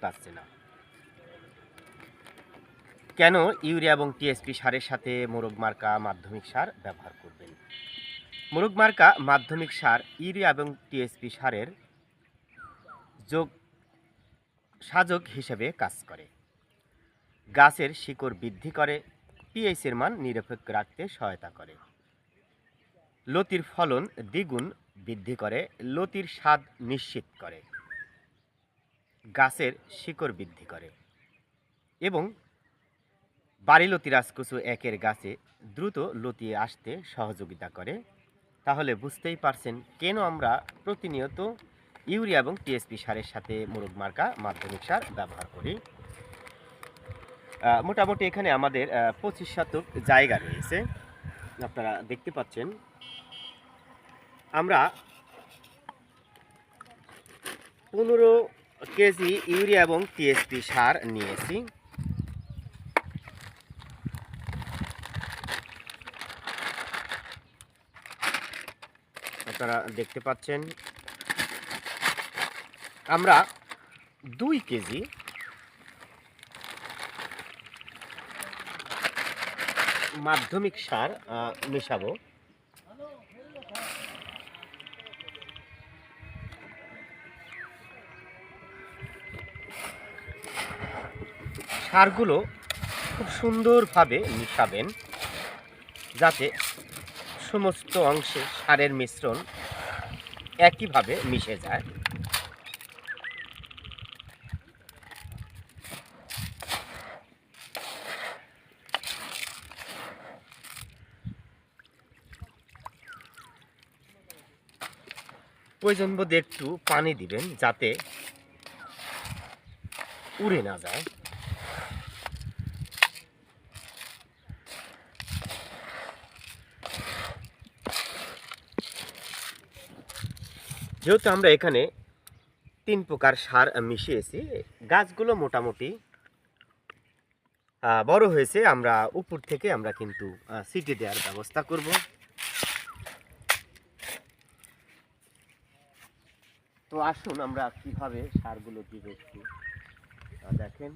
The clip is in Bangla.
পাচ্ছে না। কেন ইউরিয়া এবং টিএসপি সারের সাথে মোরগ মার্কা মাধ্যমিক সার ব্যবহার করবেন? মোরগ মার্কা মাধ্যমিক সার, ইউরিয়া এবং টিএসপি সারের যোগ, সাজক হিসেবে কাজ করে। গাছের শিকড় বৃদ্ধি করে পিএইচের মান নিরপেক্ষ রাখতে সহায়তা করে। লতির ফলন দ্বিগুণ বৃদ্ধি করে, লতির স্বাদ নিশ্চিত করে। গাছের শিকড় বৃদ্ধি করে এবং বাড়িলতি রাজকুচু একের গাছে দ্রুত লতিয়ে আসতে সহযোগিতা করে। তাহলে বুঝতেই পারছেন কেন আমরা প্রতিনিয়ত ইউরিয়া এবং টিএসপি সারের সাথে মোরগ মার্কা মাধ্যমিক সার ব্যবহার করি। মোটামুটি এখানে আমাদের পঁচিশ শতক জায়গা রয়েছে। আপনারা দেখতে পাচ্ছেন, আমরা পনেরো কেজি ইউরিয়া এবং টিএসপি সার নিয়েছি। আপনারা দেখতে পাচ্ছেন। আমরা দুই কেজি মাধ্যমিক সার মেশাবো। সারগুলো খুব সুন্দরভাবে মিশাবেন, যাতে সমস্ত অংশে সারের মিশ্রণ একইভাবে মিশে যায়। প্রয়োজন বোধে একটু পানি দিবেন, যাতে উড়ে না যায়। যেহেতু আমরা এখানে তিন প্রকার সার মিশিয়েছি, গাছগুলো মোটামুটি বড় হয়েছে, আমরা উপর থেকে আমরা কিন্তু সিটি দেওয়ার ব্যবস্থা করব। তো আসুন আমরা কীভাবে সারগুলো দিব একটু দেখেন।